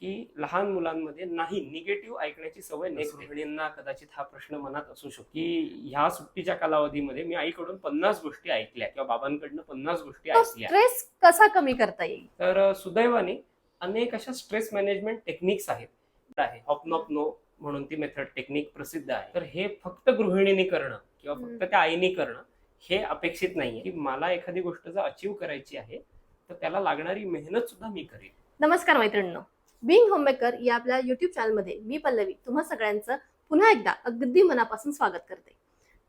की लहान मुलांमध्ये नाही निगेटिव्ह ऐकण्याची सवय नसते. गृहिणींना कदाचित हा प्रश्न मनात असू शकतो. की ह्या सुट्टीच्या कालावधीमध्ये मी आईकडून पन्नास गोष्टी ऐकल्या किंवा बाबांकडनं पन्नास गोष्टी ऐकल्या. स्ट्रेस कसा कमी करता येईल? तर सुदैवाने अनेक अशा स्ट्रेस मॅनेजमेंट टेक्निक्स आहेत. आहे. हॉपनॉप नो म्हणून ती मेथड टेक्निक प्रसिद्ध आहे. तर हे फक्त गृहिणीने करणं किंवा फक्त. त्या आईने करणं हे अपेक्षित नाहीये. की मला एखादी गोष्ट जर अचीव करायची आहे तर त्याला लागणारी मेहनत सुद्धा मी करेन. नमस्कार मैत्रिणींनो. बिंग होममेकर या आपल्या युट्यूब चॅनलमध्ये मी पल्लवी तुम्हा सगळ्यांचं पुन्हा एकदा अगदी मनापासून स्वागत करते.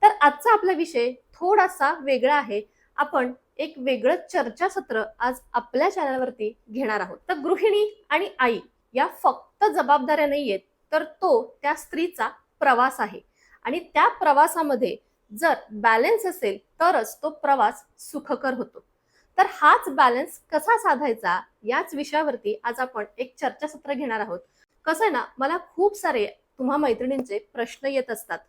तर आजचा आपला विषय थोडासा वेगळा आहे. आपण एक वेगळं चर्चासत्र आज आपल्या चॅनलवरती घेणार आहोत. तर गृहिणी आणि आई या फक्त जबाबदाऱ्या नाही आहेत तर तो त्या स्त्रीचा प्रवास आहे. आणि त्या प्रवासामध्ये जर बॅलेन्स असेल तरच तो प्रवास सुखकर होतो. तर हाच बॅलन्स कसा साधायचा याच विषयावरती आज आपण एक चर्चासत्र घेणार आहोत. कसं आहे ना मला खूप सारे तुम्हा मैत्रिणींचे प्रश्न येत असतात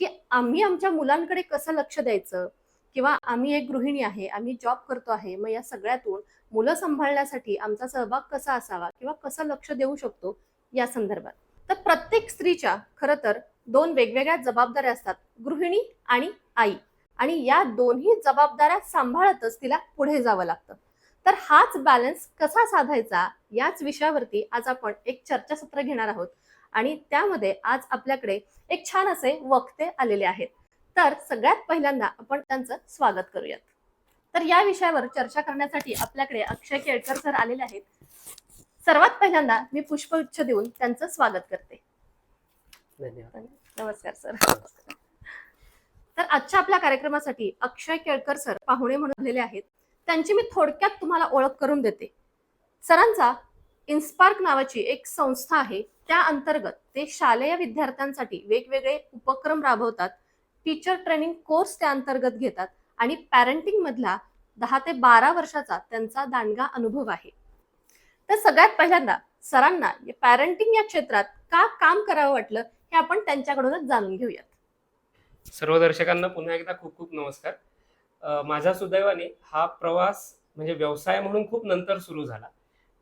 की आम्ही आमच्या मुलांकडे कसं लक्ष द्यायचं? किंवा आम्ही एक गृहिणी आहे आम्ही जॉब करतो आहे मग या सगळ्यातून मुलं सांभाळण्यासाठी आमचा सहभाग कसा असावा किंवा कसं लक्ष देऊ शकतो या संदर्भात? तर प्रत्येक स्त्रीच्या खरं तर दोन वेगवेगळ्या जबाबदाऱ्या असतात गृहिणी आणि आई. आणि या दोन्ही जबाबदाऱ्या सांभाळतच तिला पुढे जावं लागतं. तर हाच बॅलन्स कसा साधायचा याच विषयावरती आज आपण एक चर्चासत्र घेणार आहोत. आणि त्यामध्ये आज आपल्याकडे एक छान असे वक्ते आलेले आहेत. तर सगळ्यात पहिल्यांदा आपण त्यांचं स्वागत करूयात. तर या विषयावर चर्चा करण्यासाठी आपल्याकडे अक्षय केळकर सर आलेले आहेत. सर्वात पहिल्यांदा मी पुष्पगुच्छ देऊन त्यांचं स्वागत करते. धन्यवाद. नमस्कार सर. तर आजच्या आपल्या कार्यक्रमासाठी अक्षय केळकर सर पाहुणे म्हणून आलेले आहेत. त्यांची मी थोडक्यात तुम्हाला ओळख करून देते. सरांचा इन्स्पार्क नावाची एक संस्था आहे. त्या अंतर्गत ते शालेय विद्यार्थ्यांसाठी वेगवेगळे उपक्रम राबवतात. टीचर ट्रेनिंग कोर्स त्या अंतर्गत घेतात आणि पॅरेंटिंग मधला दहा ते बारा वर्षाचा त्यांचा दांडगा अनुभव आहे. तर सगळ्यात पहिल्यांदा सरांना पॅरेंटिंग या क्षेत्रात का काम करावं वाटलं हे आपण त्यांच्याकडूनच जाणून घेऊयात. सर्व दर्शकांना पुन्हा एकदा खूप खूप नमस्कार. अ, माझ्या सुदैवाने हा प्रवास म्हणजे व्यवसाय म्हणून खूप नंतर सुरू झाला.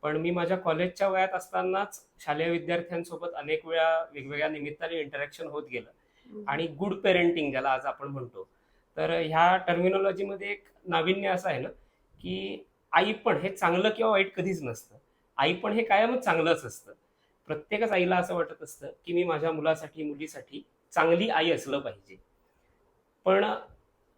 पण मी माझ्या कॉलेजच्या वयात असतानाच शालेय विद्यार्थ्यांसोबत अनेक वेळा वेगवेगळ्या निमित्ताने इंटरॅक्शन होत गेलं. आणि गुड पेरेंटिंग ज्याला आज आपण म्हणतो. तर ह्या टर्मिनॉलॉजीमध्ये एक नाविन्य असं आहे ना की आई पण हे चांगलं किंवा वाईट कधीच नसतं. आई पण हे कायमच चांगलंच असतं. प्रत्येकच आईला असं वाटत असतं की मी माझ्या मुलासाठी मुलीसाठी चांगली आई असलं पाहिजे. पण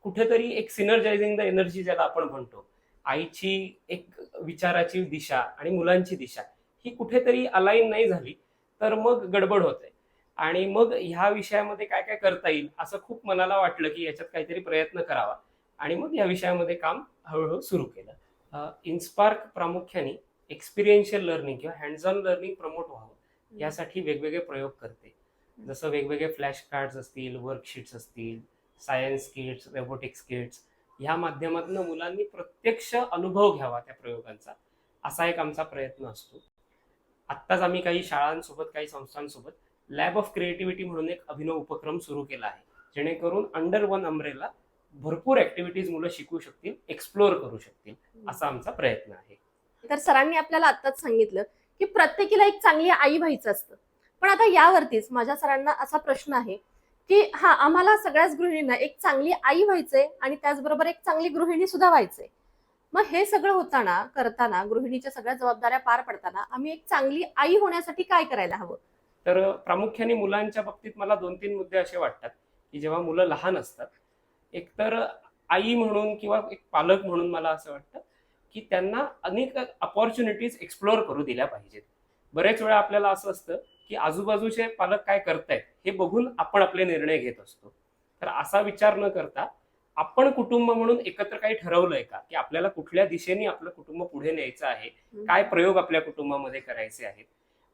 कुठेतरी एक सिनर्जायझिंग द एनर्जी ज्याला आपण म्हणतो आईची एक विचाराची दिशा आणि मुलांची दिशा ही कुठेतरी अलाईन नाही झाली तर मग गडबड होते. आणि मग ह्या विषयामध्ये काय काय करता येईल असं खूप मनाला वाटलं की याच्यात काहीतरी प्रयत्न करावा. आणि मग या विषयामध्ये काम हळूहळू सुरू केलं. इन्स्पार्क प्रामुख्याने एक्सपिरियन्शियल लर्निंग किंवा हँड्स ऑन लर्निंग प्रमोट व्हावं यासाठी वेगवेगळे प्रयोग करते. जसं वेगवेगळे फ्लॅश कार्ड्स असतील वर्कशीट्स असतील सायन्स किट्स रोबोटिक्स किट्स ह्या माध्यमातून मुलांनी प्रत्यक्ष अनुभव घ्यावा त्या प्रयोगांचा. असा एक आमचा प्रयत्न असतो. आत्ताच आम्ही काही शाळांसोबत काही संस्थांसोबत लॅब ऑफ क्रिएटिव्हिटी म्हणून एक अभिनव उपक्रम सुरू केला आहे. जेणेकरून अंडर वन अम्ब्रेला भरपूर ऍक्टिव्हिटीज मुलं शिकू शकतील एक्सप्लोअर करू शकतील असा आमचा प्रयत्न आहे. तर सरांनी आपल्याला आत्ताच सांगितलं की प्रत्येकीला एक चांगली आई व्हायचं असतं. पण आता यावरतीच माझ्या सरांना असा प्रश्न आहे की हा आम्हाला सगळ्याच गृहिणींना एक चांगली आई व्हायचंय आणि त्याचबरोबर एक चांगली गृहिणी सुद्धा व्हायचंय. मग हे सगळं होताना करताना गृहिणीच्या सगळ्या जबाबदाऱ्या पार पडताना आम्ही एक चांगली आई होण्यासाठी काय करायला हवं? तर प्रामुख्याने मुलांच्या बाबतीत मला दोन तीन मुद्दे असे वाटतात की जेव्हा मुलं लहान असतात एकतर आई म्हणून किंवा एक पालक म्हणून मला असं वाटतं की त्यांना अनेक अपॉर्च्युनिटीज एक्सप्लोअर करू दिल्या पाहिजेत. बरेच वेळा आपल्याला असं असतं की आजूबाजूचे पालक काय करतायत हे बघून आपण आपले निर्णय घेत असतो. तर असा विचार न करता आपण कुटुंब म्हणून एकत्र काही ठरवलंय का? की आपल्याला कुठल्या दिशेने आपलं कुटुंब पुढे न्यायचं आहे? काय प्रयोग आपल्या कुटुंबामध्ये करायचे आहेत?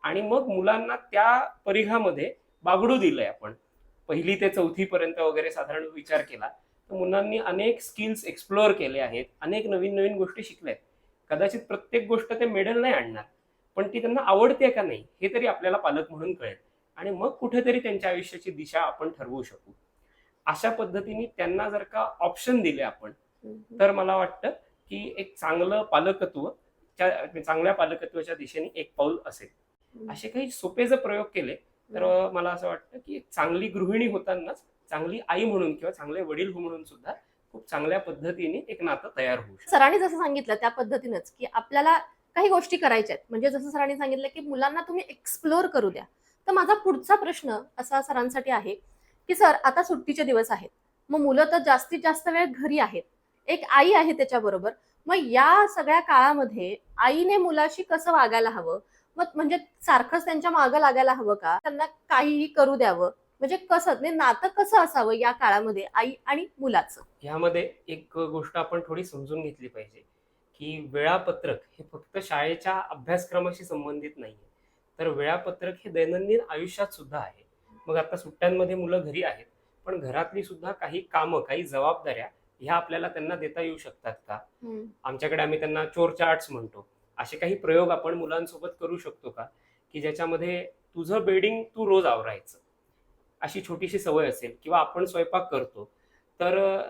आणि मग मुलांना त्या परिघामध्ये बागडू दिलंय आपण. पहिली ते चौथी पर्यंत वगैरे साधारण विचार केला तर मुलांनी अनेक स्किल्स एक्सप्लोअर केले आहेत अनेक नवीन नवीन गोष्टी शिकल्यात कदाचित प्रत्येक गोष्ट ते मेडल नाही आणणार. पण ती त्यांना आवडते का नाही हे तरी आपल्याला पालक म्हणून कळेल. आणि मग कुठेतरी त्यांच्या आयुष्याची दिशा आपण ठरवू शकू. अशा पद्धतीने त्यांना जर का ऑप्शन दिले आपण तर मला वाटतं की एक चांगलं पालकत्व चांगल्या पालकत्वाच्या दिशेने एक पाऊल असेल. असे काही सोपे जर प्रयोग केले तर मला असं वाटतं की चांगली गृहिणी होतानाच चांगली आई म्हणून किंवा चांगले वडील हो म्हणून सुद्धा खूप चांगल्या पद्धतीने एक नातं तयार होऊ शकतं. सरांनी जसं सांगितलं त्या पद्धतीनंच की आपल्याला काही गोष्टी करायच्या आहेत. म्हणजे जसं सरांनी सांगितलं की मुलांना तुम्ही एक्सप्लोअर करू द्या. तर माझा पुढचा प्रश्न असा सरांसाठी आहे की सर आता सुट्टीचे दिवस आहेत. मग मुलं तर जास्तीत जास्त वेळ घरी आहेत. एक आई आहे त्याच्याबरोबर. मग या सगळ्या काळामध्ये आईने मुलाशी कसं वागायला हवं? मग म्हणजे सारखंच त्यांच्या मागं लागायला हवं का? त्यांना काहीही करू द्यावं? म्हणजे कसं म्हणजे नातं कसं असावं या काळामध्ये आई आणि मुलाचं? यामध्ये एक गोष्ट आपण थोडी समजून घेतली पाहिजे. की वेळापत्रक हे फक्त शाळेच्या अभ्यासक्रमाशी संबंधित नाहीये. तर वेळापत्रक हे दैनंदिन आयुष्यात सुद्धा आहे. मग आता सुट्ट्यांमध्ये मुलं घरी आहेत पण घरातली सुद्धा काही कामं काही जबाबदाऱ्या ह्या आपल्याला त्यांना देता येऊ शकतात का? आमच्याकडे आम्ही त्यांना चोर चार्ट्स म्हणतो. असे काही प्रयोग आपण मुलांसोबत करू शकतो का? की ज्याच्यामध्ये तुझं बेडिंग तू रोज आवरायचं. अशी छोटीशी सवय असेल किंवा आपण स्वयंपाक करतो. तर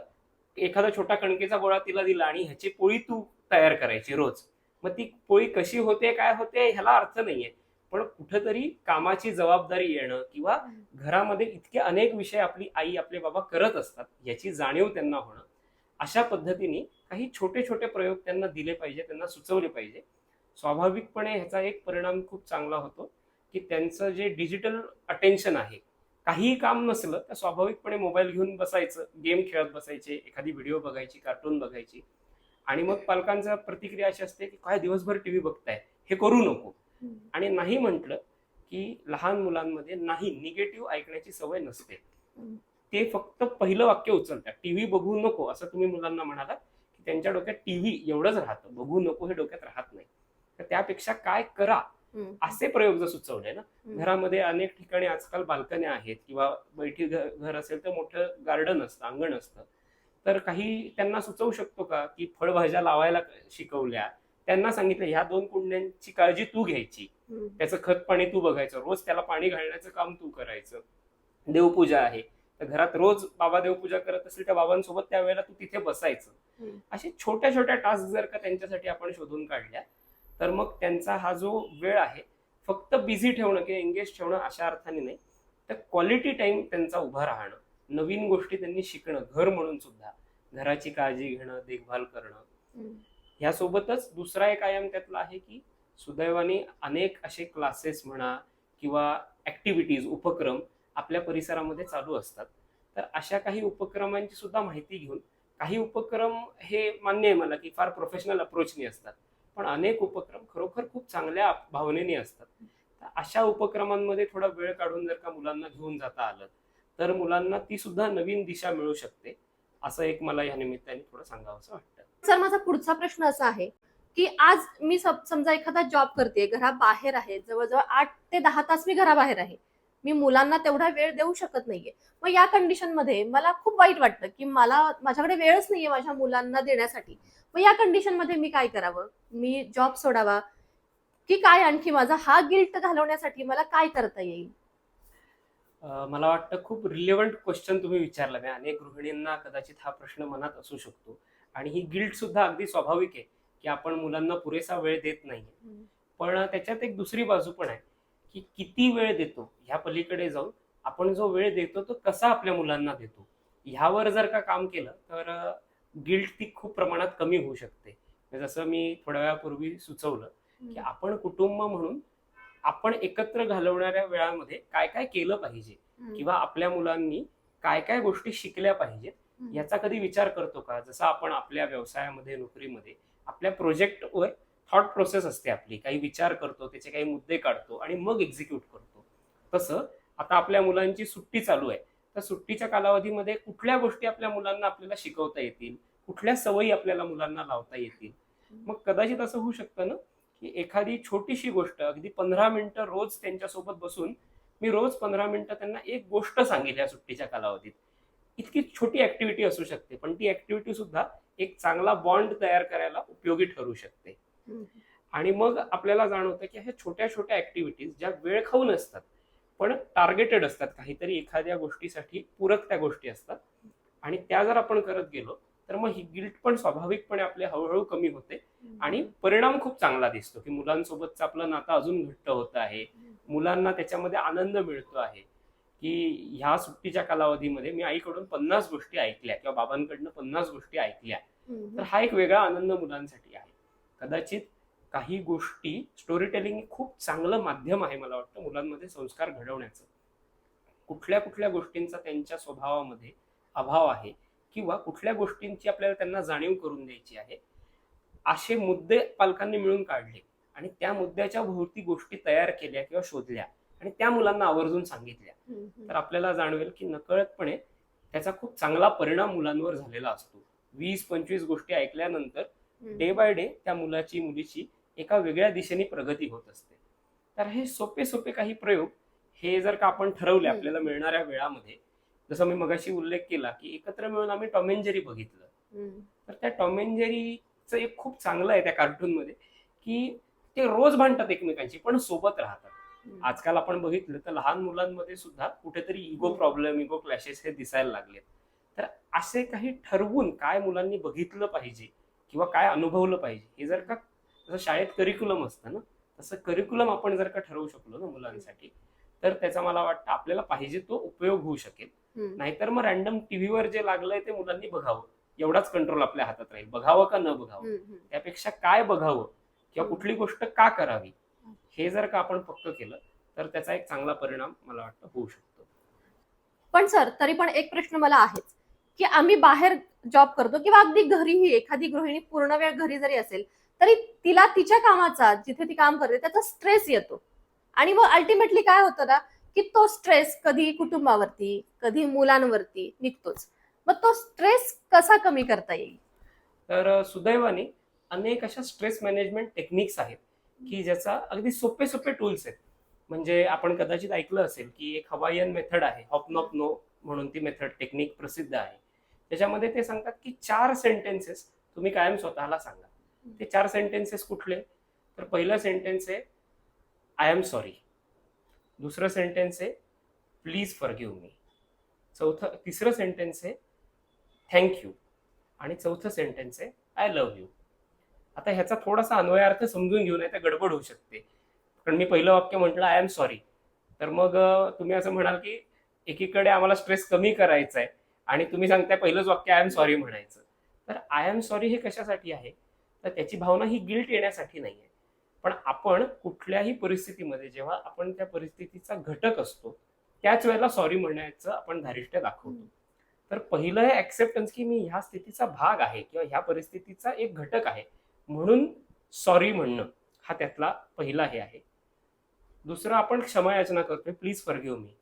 एखादा छोटा कणकेचा गोळा तिला दिला आणि ह्याची पोळी तू तयार करायची रोज. मग ती पोळी कशी होते काय होते ह्याला अर्थ नाहीये. पण कुठंतरी कामाची जबाबदारी येणं किंवा घरामध्ये इतके अनेक विषय आपली आई आपले बाबा करत असतात याची जाणीव त्यांना होणं. अशा पद्धतीने काही छोटे छोटे प्रयोग त्यांना दिले पाहिजे त्यांना सुचवले पाहिजे. स्वाभाविकपणे ह्याचा एक परिणाम खूप चांगला होतो की त्यांचं जे डिजिटल अटेन्शन आहे काहीही काम नसलं तर स्वाभाविकपणे मोबाईल घेऊन बसायचं गेम खेळत बसायचे एखादी व्हिडिओ बघायची कार्टून बघायची. आणि मग पालकांचा प्रतिक्रिया अशी असते की काय दिवसभर टीव्ही बघताय? हे करू नको. आणि नाही म्हटलं की लहान मुलांमध्ये नाही निगेटिव्ह ऐकण्याची सवय नसते. ते फक्त पहिलं वाक्य उचलतात. टीव्ही बघू नको असं तुम्ही मुलांना म्हणालात की त्यांच्या डोक्यात टीव्ही एवढंच राहतं. बघू नको हे डोक्यात राहत नाही. तर त्यापेक्षा काय करा असे प्रयोग जर सुचवले ना घरामध्ये अनेक ठिकाणी आजकाल बाल्कन्या आहेत किंवा बैठी घर असेल तर मोठं गार्डन असतं अंगण असतं. तर काही त्यांना सुचवू शकतो का की फळभाज्या लावायला शिकवल्या? त्यांना सांगितलं ह्या दोन कुंड्यांची काळजी तू घ्यायची. त्याचं खत पाणी तू बघायचं. रोज त्याला पाणी घालण्याचं काम तू करायचं. देवपूजा आहे. तर घरात रोज बाबा देवपूजा करत असेल त्या बाबांसोबत त्यावेळेला तू तिथे बसायचं. असे छोट्या छोट्या टास्क जर का त्यांच्यासाठी आपण शोधून काढल्या तर मग त्यांचा हा जो वेळ आहे फक्त बिझी ठेवणं किंवा एंगेज ठेवणं अशा अर्थाने नाही तर क्वालिटी टाइम त्यांचा उभा राहणं. नवीन गोष्टी त्यांनी शिकणं घर म्हणून सुद्धा. घराची काळजी घेणं देखभाल करणं. ह्यासोबतच दुसरा एक आयाम त्यातला आहे की सुदैवाने अनेक असे क्लासेस म्हणा किंवा ऍक्टिव्हिटीज उपक्रम आपल्या परिसरामध्ये चालू असतात. तर अशा काही उपक्रमांची सुद्धा माहिती घेऊन काही उपक्रम हे मान्य आहे मला की फार प्रोफेशनल अप्रोचने असतात. पण अनेक उपक्रम खरोखर खूप चांगल्या भावनेने असतात. तर अशा उपक्रमांमध्ये थोडा वेळ काढून जर का मुलांना घेऊन जाता आलं तर मुलांना ती सुद्धा नवीन दिशा मिळू शकते असं एक मला या निमित्ताने थोडं सांगावंसं वाटतं. सर माझा पुढचा प्रश्न असा आहे की आज मी समजा एखादा जॉब करते घराबाहेर आहे जवळजवळ आठ ते दहा तास मी घराबाहेर आहे मी मुलांना तेवढा वेळ देऊ शकत नाहीये. मग या कंडिशनमध्ये मला खूप वाईट वाटतं की मला माझ्याकडे वेळच नाहीये माझ्या मुलांना देण्यासाठी. मग या कंडिशनमध्ये मी काय करावं? मी जॉब सोडावा? की काय आणखी माझा हा गिल्ट घालवण्यासाठी मला काय करता येईल? मला वाटतं खूप रिलेव्हंट क्वेश्चन तुम्ही विचारला मी. अनेक गृहिणींना कदाचित हा प्रश्न मनात असू शकतो. आणि ही गिल्ट सुद्धा अगदी स्वाभाविक आहे की आपण मुलांना पुरेसा वेळ देत नाहीये. पण त्याच्यात एक दुसरी बाजू पण आहे की किती वेळ देतो? ह्या पलीकडे जाऊन आपण जो वेळ देतो तो कसा आपल्या मुलांना देतो? ह्यावर जर का काम केलं तर गिल्ट ती खूप प्रमाणात कमी होऊ शकते. जसं मी थोड्या वेळापूर्वी सुचवलं की आपण कुटुंब म्हणून आपण एकत्र घालवणाऱ्या वेळामध्ये काय काय केलं पाहिजे? किंवा आपल्या मुलांनी काय काय गोष्टी शिकल्या पाहिजेत? याचा कधी विचार करतो का? जसं आपण आपल्या व्यवसायामध्ये नोकरीमध्ये आपल्या प्रोजेक्टवर थॉट प्रोसेस असते आपली. काही विचार करतो त्याचे काही मुद्दे काढतो आणि मग एक्झिक्यूट करतो. तसं आता आपल्या मुलांची सुट्टी चालू आहे. तर सुट्टीच्या कालावधीमध्ये कुठल्या गोष्टी आपल्या मुलांना आपल्याला शिकवता येतील? कुठल्या सवयी आपल्याला मुलांना लावता येतील? मग कदाचित असं होऊ शकतं ना? की एखादी छोटीशी गोष्ट अगदी पंधरा मिनिटं रोज त्यांच्यासोबत बसून मी रोज पंधरा मिनिटं त्यांना एक गोष्ट सांगेल या सुट्टीच्या कालावधीत. इतकी छोटी ऍक्टिव्हिटी असू शकते पण ती ऍक्टिव्हिटी सुद्धा एक चांगला बॉन्ड तयार करायला उपयोगी ठरू शकते. आणि मग आपल्याला जाणवतं की ह्या छोट्या छोट्या ऍक्टिव्हिटीज ज्या वेळ खाऊन असतात पण टार्गेटेड असतात काहीतरी एखाद्या गोष्टीसाठी पूरक त्या गोष्टी असतात. आणि त्या जर आपण करत गेलो तर मग ही गिल्ट पण स्वाभाविकपणे आपले हळूहळू कमी होते. आणि परिणाम खूप चांगला दिसतो की मुलांसोबतचं आपलं नातं अजून घट्ट होत आहे. मुलांना त्याच्यामध्ये आनंद मिळतो आहे. की ह्या सुट्टीच्या कालावधीमध्ये मी आईकडून पन्नास गोष्टी ऐकल्या किंवा बाबांकडनं पन्नास गोष्टी ऐकल्या. तर हा एक वेगळा आनंद मुलांसाठी आहे. कदाचित काही गोष्टी स्टोरी टेलिंग खूप चांगलं माध्यम आहे मला वाटतं मुलांमध्ये संस्कार घडवण्याचं. कुठल्या कुठल्या गोष्टींचा त्यांच्या स्वभावामध्ये अभाव आहे. किंवा कुठल्या गोष्टींची आपल्याला त्यांना जाणीव करून द्यायची आहे असे मुद्दे पालकांनी मिळून काढले आणि त्या मुद्द्याच्या भोवती गोष्टी तयार केल्या किंवा शोधल्या आणि त्या मुलांना आवर्जून सांगितल्या. तर आपल्याला जाणवेल की नकळतपणे त्याचा खूप चांगला परिणाम मुलांवर झालेला असतो वीस पंचवीस गोष्टी ऐकल्यानंतर. डे बाय डे त्या मुलाची मुलीची एका वेगळ्या दिशेने प्रगती होत असते तर हे सोपे सोपे काही प्रयोग हे जर का आपण ठरवले. आपल्याला मिळणाऱ्या वेळामध्ये जसं मी मगाशी उल्लेख केला की एकत्र मिळून आम्ही टॉम अँड जेरी बघितलं. तर त्या टॉम अँड जेरीचं एक खूप चांगलं आहे त्या कार्टूनमध्ये की ते रोज भांडतात एकमेकांची पण सोबत राहतात. आजकाल आपण बघितलं तर लहान मुलांमध्ये सुद्धा कुठेतरी इगो प्रॉब्लेम इगो क्लॅशेस हे दिसायला लागले तर असे काही ठरवून काय मुलांनी बघितलं पाहिजे किंवा काय अनुभवलं पाहिजे हे जर का जसं शाळेत करिक्युलम असतं ना तसं करिक्युलम आपण जर का ठरवू शकलो ना मुलांसाठी तर त्याचा मला वाटतं आपल्याला पाहिजे तो उपयोग होऊ शकेल. नाहीतर मग रॅन्डम टीव्हीवर जे लागलंय ते मुलांनी बघावं. एवढाच कंट्रोल आपल्या हातात राहील. बघावं का न बघावं. त्यापेक्षा काय बघावं? किंवा कुठली गोष्ट का करावी? हे जर का आपण पक्क केलं तर त्याचा एक चांगला परिणाम मला वाटतं होऊ शकतो. पण सर तरी पण एक प्रश्न मला आहेच की आम्ही बाहेर जॉब करतो किंवा अगदी घरीही एखादी गृहिणी पूर्ण वेळ घरी जरी असेल तरी तिला तिच्या कामाचा जिथे ती काम करते त्याचा स्ट्रेस येतो. आणि मग अल्टिमेटली काय होतं ना की तो स्ट्रेस कधी कुटुंबावरती कधी मुलांवरती निघतोच. मग तो स्ट्रेस कसा कमी करता येईल? तर सुदैवाने अनेक अशा स्ट्रेस मॅनेजमेंट टेक्निक्स आहेत की ज्याचा अगदी सोपे सोपे टूल्स आहेत. म्हणजे आपण कदाचित ऐकलं असेल की एक हवाईयन मेथड आहे हॉपनॉप नो म्हणून ती मेथड टेक्निक प्रसिद्ध आहे. त्याच्यामध्ये ते सांगतात की चार सेंटेन्सेस तुम्ही कायम स्वतःला सांगा. ते चार सेंटेन्सेस कुठले? तर पहिलं सेंटेन्स आहे आय एम सॉरी दुसरं सेंटेन्स आहे प्लीज फॉरगिव्ह मी चौथं तिसरं सेंटेन्स आहे थँक यू आणि चौथं सेंटेन्स आहे आय लव्ह यू आता ह्याचा थोडासा अन्वयार्थ समजून घेऊन तर गडबड होऊ शकते. कारण मी पहिलं वाक्य म्हटलं आय एम सॉरी तर मग तुम्ही असं म्हणाल की एकीकडे आम्हाला स्ट्रेस कमी करायचा आहे आणि तुम्ही सांगताय पहिलंच वाक्य आय एम सॉरी म्हणायचं. तर आय एम सॉरी हे कशासाठी आहे? तर त्याची भावना ही गिल्ट येण्यासाठी नाही आहे पण आपण कुठल्याही परिस्थितीमध्ये जेव्हा आपण त्या परिस्थितीचा घटक असतो त्याच वेळेला सॉरी म्हणण्याचं आपण धारिष्ट्य दाखवतो. तर पहिलं हे ऍक्सेप्टन्स की मी ह्या स्थितीचा भाग आहे किंवा ह्या परिस्थितीचा एक घटक आहे म्हणून सॉरी म्हणणं हा त्यातला पहिला हे आहे. दुसरं आपण क्षमायाचना करतोय प्लीज फॉरगिव्ह मी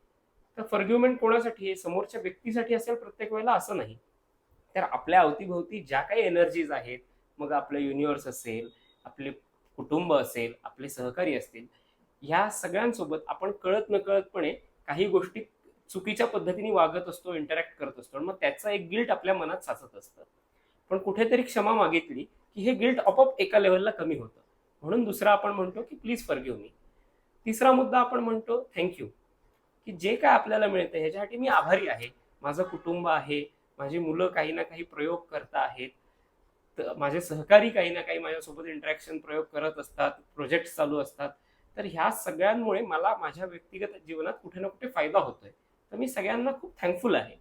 तर फॉरगिव्हमेंट कोणासाठी आहे? समोरच्या व्यक्तीसाठी असेल प्रत्येक वेळेला असं नाही. तर आपल्या अवतीभोवती ज्या काही एनर्जीज आहेत मग आपलं युनिव्हर्स असेल आपले कुटुंब असेल आपले सहकारी असतील ह्या सगळ्यांसोबत आपण कळत नकळतपणे काही गोष्टी चुकीच्या पद्धतीने वागत असतो इंटरॅक्ट करत असतो. आणि मग त्याचा एक गिल्ट आपल्या मनात साचत असतं. पण कुठेतरी क्षमा मागितली की हे गिल्ट आपोआप एका लेवलला कमी होतं. म्हणून दुसरा आपण म्हणतो की प्लीज फॉरगिव्ह मी तिसरा मुद्दा आपण म्हणतो थँक्यू की जे काय आपल्याला मिळतं ह्याच्यासाठी मी आभारी आहे. माझं कुटुंब आहे माझी मुलं काही ना काही प्रयोग करता आहेत. तर माझे सहकारी काही ना काही माझ्यासोबत इंटरॅक्शन प्रयोग करत असतात प्रोजेक्ट चालू असतात. तर ह्या सगळ्यांमुळे मला माझ्या व्यक्तिगत जीवनात कुठे ना कुठे फायदा होतोय. तर मी सगळ्यांना खूप थँकफुल आहे.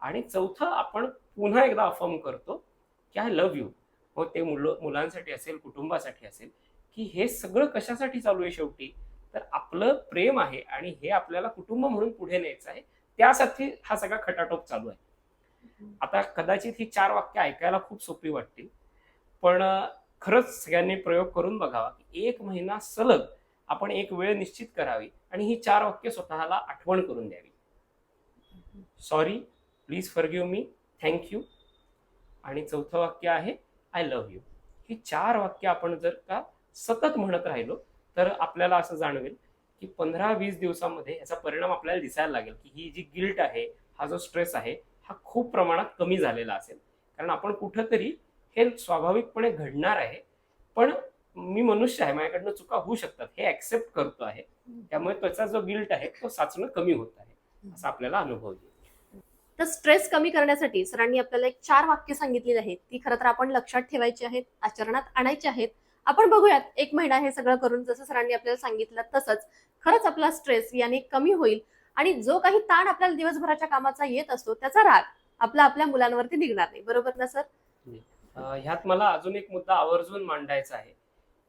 आणि चौथं आपण पुन्हा एकदा अफर्म करतो की आय लव्ह यू हो ते मुलं मुलांसाठी असेल कुटुंबासाठी असेल की हे सगळं कशासाठी चालू आहे शेवटी? तर आपलं प्रेम आहे आणि हे आपल्याला कुटुंब म्हणून पुढे न्यायचं आहे. त्यासाठी हा सगळा खटाटोप चालू आहे. आता कदाचित ही चार वाक्य ऐकायला खूप सोपी वाटतील पण खरंच सगळ्यांनी प्रयोग करून बघावा की एक महिना सलग आपण एक वेळ निश्चित करावी आणि ही चार वाक्य स्वतःला आठवण करून द्यावी. Sorry please forgive me thank you आणि चौथं वाक्य आहे आय लव्ह यू. ही चार वाक्य आपण जर का सतत म्हणत राहिलो तर आपल्याला असं जाणवेल की पंधरा वीस दिवसामध्ये याचा परिणाम आपल्याला दिसायला लागेल की ही जी गिल्ट आहे हा जो स्ट्रेस आहे हा खूप प्रमाणात कमी झालेला असेल. कारण आपण कुठंतरी हे स्वाभाविकपणे घडणार आहे. पण मी मनुष्य आहे माझ्याकडनं चुका होऊ शकतात हे ऍक्सेप्ट करतो आहे. त्यामुळे त्याचा जो गिल्ट आहे तो साचणं कमी होत आहे असा आपल्याला अनुभव येईल. तर स्ट्रेस कमी करण्यासाठी सरांनी आपल्याला एक चार वाक्य सांगितलेली आहेत. ती खरं तर आपण लक्षात ठेवायची आहेत आचरणात आणायची आहेत. आपण बघूयात एक महिना हे सगळं करून जसं सरांनी आपल्याला सांगितलं तसंच खरंच आपला स्ट्रेस याने कमी होईल आणि जो काही ताण आपल्याला दिवसभराच्या कामाचा येत असतो त्याचा राग आपला आपल्या मुलांवरती निघणार नाही. बरोबर ना सर? ह्यात मला अजून एक मुद्दा आवर्जून मांडायचा आहे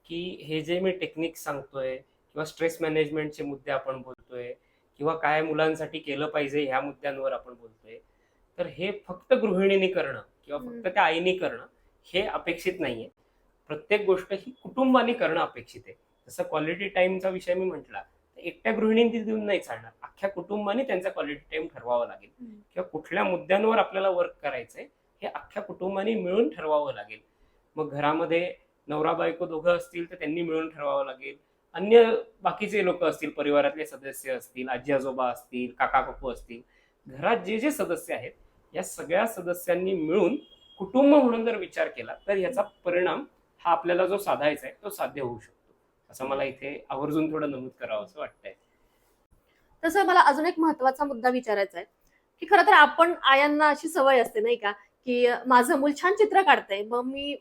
की हे जे मी टेक्निक सांगतोय किंवा स्ट्रेस मॅनेजमेंटचे मुद्दे आपण बोलतोय किंवा काय मुलांसाठी केलं पाहिजे ह्या मुद्द्यांवर आपण बोलतोय तर हे फक्त गृहिणीने करणं किंवा फक्त. त्या आईने करणं हे अपेक्षित नाहीये. प्रत्येक गोष्ट ही कुटुंबाने करणं अपेक्षित आहे. जसं क्वालिटी टाइमचा विषय मी म्हटला एकट्या गृहिणींनी ती देऊन नाही चालणार. अख्ख्या कुटुंबाने त्यांचा क्वालिटी टाइम ठरवावा लागेल. किंवा कुठल्या मुद्द्यांवर आपल्याला वर्क करायचंय हे अख्ख्या कुटुंबाने मिळून ठरवावं लागेल. मग घरामध्ये नवरा बायको दोघं असतील तर त्यांनी मिळून ठरवावं लागेल. अन्य बाकीचे लोक असतील परिवारातले सदस्य असतील आजी आजोबा असतील काका काकू असतील घरात जे जे सदस्य आहेत या सगळ्या सदस्यांनी मिळून कुटुंब म्हणून जर विचार केला तर याचा परिणाम हा आपल्याला जो साधायचा आहे तो साध्य होऊ शकतो. असं मला इथे आवर्जून थोडं नमूद करावं असं वाटतंय. तसं मला अजून एक महत्त्वाचा मुद्दा विचारायचा आहे की खरं तर आपण आयांना अशी सवय असते नाही का की माझं मूल छान चित्र काढतंय मग मी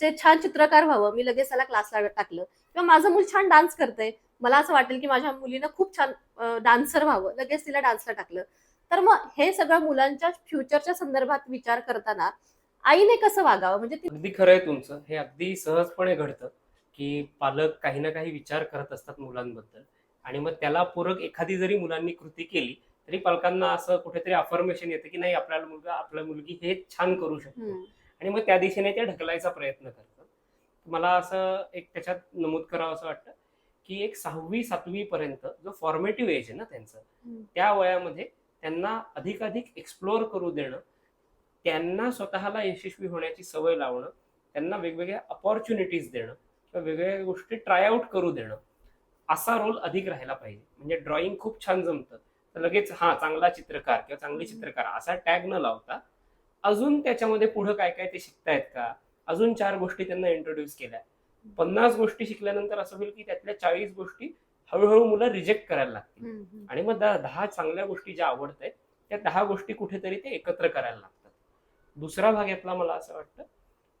ते छान चित्रकार व्हावं मी लगेच त्याला क्लासला टाकलं किंवा माझं मूल छान डान्स करतंय मला असं वाटेल की माझ्या मुलीनं खूप छान डान्सर व्हावं लगेच तिला डान्सला टाकलं. तर मग हे सगळं मुलांच्या फ्युचरच्या संदर्भात विचार करताना आईने कसं वागावं? म्हणजे अगदी खरं आहे तुमचं हे अगदी सहजपणे घडतं. की पालक काही ना काही विचार करत असतात मुलांबद्दल. आणि मग त्याला पूरक एखादी जरी मुलांनी कृती केली तरी पालकांना असं कुठेतरी अफर्मेशन येतं की नाही आपल्याला मुलगा आपला मुलगी हे छान करू शकतो. आणि मग त्या दिशेने ते ढकलायचा प्रयत्न करतात. मला असं एक त्याच्यात नमूद करावं असं वाटतं की एक सहावी सातवी पर्यंत जो फॉर्मेटिव्ह एज आहे ना त्यांचं. त्या वयामध्ये त्यांना अधिकाधिक एक्सप्लोअर करू देणं त्यांना स्वतःला यशस्वी होण्याची सवय लावणं त्यांना वेगवेगळ्या अपॉर्च्युनिटीज देणं वेगवेगळ्या गोष्टी ट्राय आउट करू देणं. असा रोल अधिक राहायला पाहिजे. म्हणजे ड्रॉइंग खूप छान जमतं. तर लगेच हा चांगला चित्रकार किंवा चांगली चित्रकार असा टॅग न लावता अजून त्याच्यामध्ये पुढं काय काय ते शिकतायत का? अजून चार गोष्टी त्यांना इंट्रोड्यूस केल्या. पन्नास गोष्टी शिकल्यानंतर असं होईल की त्यातल्या चाळीस गोष्टी हळूहळू मुलं रिजेक्ट करायला लागतील. आणि मग दहा चांगल्या गोष्टी ज्या आवडत आहेत त्या दहा गोष्टी कुठेतरी ते एकत्र करायला लागतात. दुसरा भाग यातला मला असं वाटतं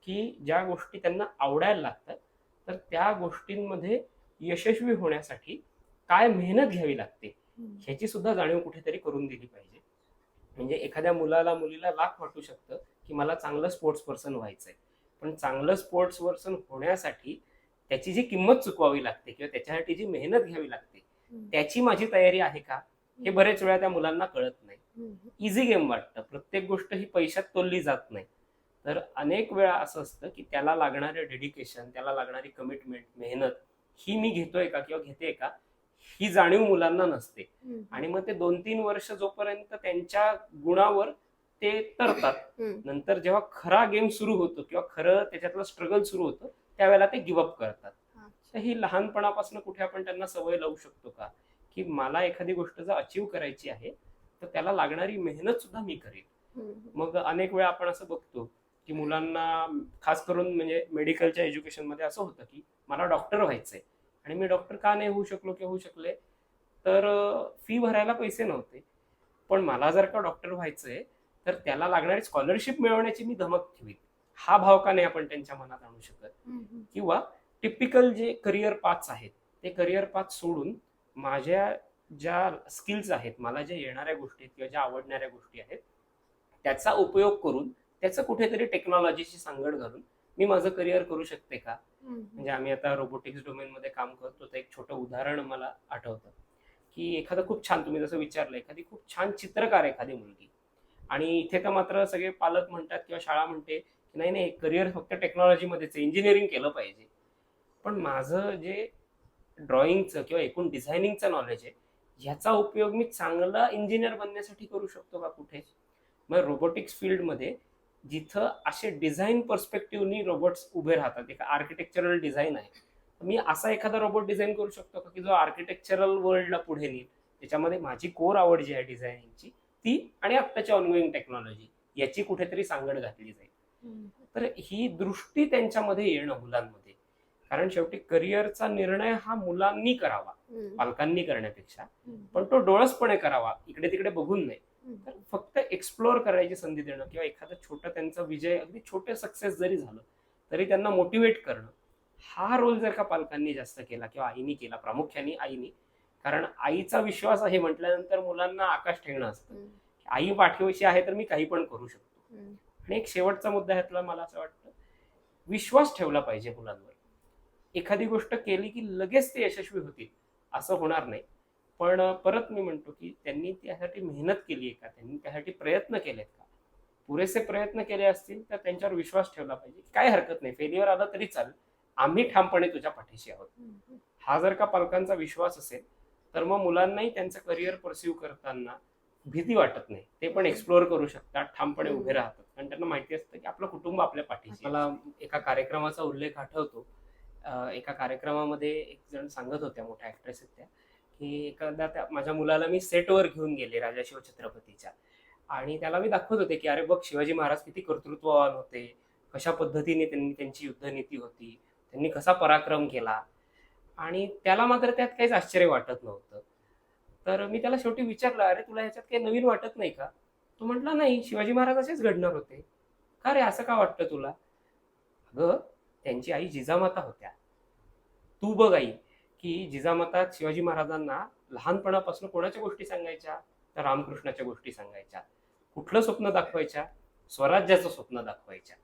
की ज्या गोष्टी त्यांना आवडायला लागतात तर त्या गोष्टींमध्ये यशस्वी होण्यासाठी काय मेहनत घ्यावी लागते. ह्याची सुद्धा जाणीव कुठेतरी करून दिली पाहिजे. म्हणजे एखाद्या मुलाला मुलीला लाख वाटू शकतं की मला चांगलं स्पोर्ट्स पर्सन व्हायचंय. पण चांगलं स्पोर्ट्स पर्सन होण्यासाठी त्याची जी किंमत चुकवावी लागते किंवा त्याच्यासाठी जी मेहनत घ्यावी लागते. त्याची माझी तयारी आहे का? हे बरेच वेळा त्या मुलांना कळत नाही. इझी गेम वाटतं. प्रत्येक गोष्ट ही पैशात तोलली जात नाही. तर अनेक वेळा असं असतं की त्याला लागणारे डेडिकेशन त्याला लागणारी कमिटमेंट मेहनत ही मी घेतोय का किंवा घेते का ही जाणीव मुलांना नसते. आणि मग ते दोन तीन वर्ष जोपर्यंत त्यांच्या गुणावर ते तरतात. नंतर जेव्हा खरा गेम सुरू होतो किंवा खरं त्याच्यातलं स्ट्रगल सुरू होतं त्यावेळेला ते गिवअप करतात तर ही लहानपणापासून कुठे आपण त्यांना सवय लावू शकतो का की मला एखादी गोष्ट जर अचीव करायची आहे तर त्याला लागणारी मेहनत सुद्धा मी करेन. मग अनेक वेळा आपण असं बघतो की मुलांना खास करून म्हणजे मेडिकलच्या एज्युकेशनमध्ये असं होतं की मला डॉक्टर व्हायचंय. आणि मी डॉक्टर का नाही होऊ शकलो किंवा होऊ शकले तर फी भरायला पैसे नव्हते. पण मला जर का डॉक्टर व्हायचंय तर त्याला लागणारी स्कॉलरशिप मिळवण्याची मी धमक ठेवी हा भाव का नाही आपण त्यांच्या मनात आणू शकत. किंवा टिपिकल जे करिअर पाथ्स आहेत ते करिअर पाथ सोडून माझ्या ज्या स्किल्स आहेत मला ज्या येणाऱ्या गोष्टी आहेत किंवा ज्या आवडणाऱ्या गोष्टी आहेत त्याचा उपयोग करून त्याचं कुठेतरी टेक्नॉलॉजीची सांगड घालून मी माझं करिअर करू शकते का. म्हणजे आम्ही आता रोबोटिक्स डोमेनमध्ये काम करतो तर एक छोटं उदाहरण मला आठवतं. की एखादं खूप छान तुम्ही जसं विचारलं एखादी खूप छान चित्रकार एखादी मुलगी. आणि इथे तर मात्र सगळे पालक म्हणतात किंवा शाळा म्हणते की नाही नाही करिअर फक्त टेक्नॉलॉजीमध्येच इंजिनिअरिंग केलं पाहिजे. पण माझं जे ड्रॉइंगचं किंवा एकूण डिझायनिंगचं नॉलेज आहे ह्याचा उपयोग मी चांगला इंजिनियर बनण्यासाठी करू शकतो का कुठे मग रोबोटिक्स फील्डमध्ये जिथं असे डिझाईन पर्स्पेक्टिव्हनी रोबोट्स उभे राहतात. एक आर्किटेक्चरल डिझाईन आहे. मी असा एखादा रोबोट डिझाईन करू शकतो का की जो आर्किटेक्चरल वर्ल्डला पुढे नेईल? त्याच्यामध्ये माझी कोर आवड जी आहे डिझायनिंगची ती आणि आत्ताची ऑनगोईंग टेक्नॉलॉजी याची कुठेतरी सांगड घातली जाईल. तर ही दृष्टी त्यांच्यामध्ये येणं मुलांमध्ये. कारण शेवटी करिअरचा निर्णय हा मुलांनी करावा. पालकांनी करण्यापेक्षा. पण तो डोळसपणे करावा. इकडे तिकडे बघून नाही. तर फक्त एक्सप्लोअर करायची संधी देणं किंवा एखादं छोटं त्यांचा विजय अगदी छोटे सक्सेस जरी झालं तरी त्यांना मोटिवेट करणं. हा रोल जर का पालकांनी जास्त केला किंवा आईनी केला प्रामुख्याने आईनी कारण आईचा विश्वास आहे म्हटल्यानंतर मुलांना आकाश ठेवणं असतं. आई पाठीवशी आहे तर मी काही पण करू शकतो. आणि एक शेवटचा मुद्दा ह्यातला मला असं वाटतं विश्वास ठेवला पाहिजे मुलांवर. एखादी गोष्ट केली की लगेच ते यशस्वी होतील असं होणार नाही. पण परत मी म्हणतो की त्यांनी त्यासाठी मेहनत केली आहे का? त्यांनी त्यासाठी प्रयत्न केलेत का? पुरेसे प्रयत्न केले असतील तर त्यांच्यावर विश्वास ठेवला पाहिजे. काय हरकत नाही. फेल्युअर आलं तरी चालेल. आम्ही ठामपणे तुझ्या पाठीशी आहोत. हा जर का पालकांचा विश्वास असेल तर मग मुलांनाही त्यांचं करिअर परस्यू करताना भीती वाटत नाही. ते पण एक्सप्लोअर करू शकतात ठामपणे उभे राहतात. कारण त्यांना माहिती असतं की आपलं कुटुंब आपल्या पाठीशी मला एका कार्यक्रमाचा उल्लेख आठवतो. एका कार्यक्रमामध्ये एक जण सांगत होत्या मोठ्या ऍक्ट्रेस आहेत त्या. की एकदा त्या माझ्या मुलाला मी सेटवर घेऊन गेले राजा शिवछत्रपतीच्या आणि त्याला मी दाखवत होते की अरे बघ शिवाजी महाराज किती कर्तृत्ववान होते. कशा पद्धतीने त्यांनी त्यांची युद्धनीती होती. त्यांनी कसा पराक्रम केला. आणि त्याला मात्र त्यात काहीच आश्चर्य वाटत नव्हतं. तर मी त्याला शेवटी विचारलं अरे तुला ह्याच्यात काही नवीन वाटत नाही का? तो म्हटला नाही शिवाजी महाराज असेच घडणार होते. का रे असं का वाटतं तुला? अगं त्यांची आई जिजामाता होत्या. तू बघ आई की जिजामाता शिवाजी महाराजांना लहानपणापासून कोणाच्या गोष्टी सांगायच्या? तर रामकृष्णाच्या गोष्टी सांगायच्या. कुठलं स्वप्न दाखवायच्या? स्वराज्याचं स्वप्न दाखवायच्या.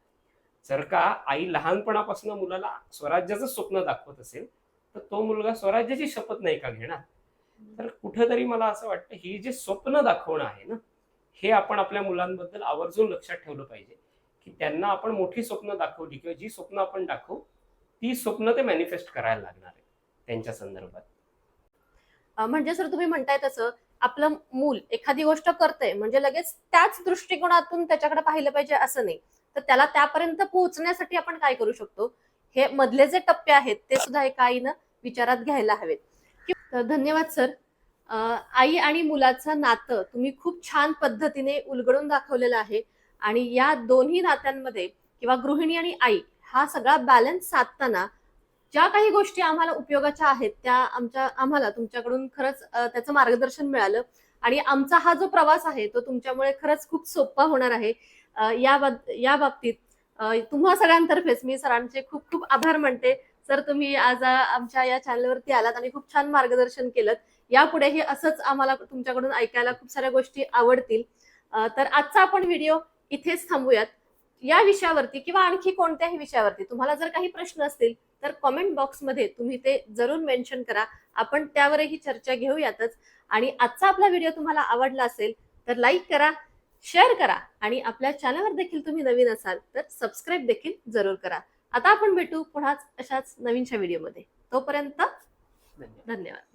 जर का आई लहानपणापासून मुलाला स्वराज्याचं स्वप्न दाखवत असेल तर तो मुलगा स्वराज्याची शपथ नाही का घेणार? तर कुठंतरी मला असं वाटतं ही जे स्वप्न दाखवणं आहे ना हे आपण आपल्या मुलांबद्दल आवर्जून लक्षात ठेवलं पाहिजे की त्यांना आपण मोठी स्वप्न दाखवली किंवा जी स्वप्न आपण दाखवू ती स्वप्न ते मॅनिफेस्ट करायला लागणार आहे. त्यांच्या संदर्भात. म्हणजे सर तुम्ही म्हणताय तसं आपलं मूल एखादी गोष्ट करतंय म्हणजे लगेच त्याच दृष्टिकोनातून त्याच्याकडे पाहिलं पाहिजे असं नाही. तर त्याला त्यापर्यंत पोहोचण्यासाठी आपण काय करू शकतो? हे मधले जे टप्पे आहेत ते सुद्धा एका आईनं विचारात घ्यायला हवेत. तर धन्यवाद सर. आई आणि मुलाचं नातं तुम्ही खूप छान पद्धतीने उलगडून दाखवलेलं आहे आणि या दोन्ही नात्यांमध्ये किंवा गृहिणी आणि आई हा सगळा बॅलन्स साधताना ज्या काही गोष्टी आम्हाला उपयोगाच्या आहेत त्या आमच्या आम्हाला तुमच्याकडून खरंच त्याचं मार्गदर्शन मिळालं. आणि आमचा हा जो प्रवास आहे तो तुमच्यामुळे खरंच खूप सोपा होणार आहे. या बाब- या बाबतीत तुम्हा सगळ्यांतर्फेच मी सरांचे खूप खूप आभार मानते. सर तुम्ही आज आमच्या या चॅनलवरती आलात आणि खूप छान मार्गदर्शन केलं यापुढेही असंच आम्हाला तुमच्याकडून ऐकायला खूप साऱ्या गोष्टी आवडतील. तर आजचा आपण व्हिडिओ इथेच थांबूयात. या विषयावरती किंवा आणखी कोणत्याही विषयावरती तुम्हाला जर काही प्रश्न असतील तर कमेंट बॉक्समध्ये तुम्ही ते जरूर मेन्शन करा. आपण त्यावरही चर्चा घेऊयातच. आणि आजचा आपला व्हिडिओ तुम्हाला आवडला असेल तर लाईक करा शेअर करा आणि आपल्या चॅनलवर देखील तुम्ही नवीन असाल तर सबस्क्राईब देखील जरूर करा. आता आपण भेटू पुन्हाच अशाच नवीनशा व्हिडिओमध्ये तोपर्यंत धन्यवाद.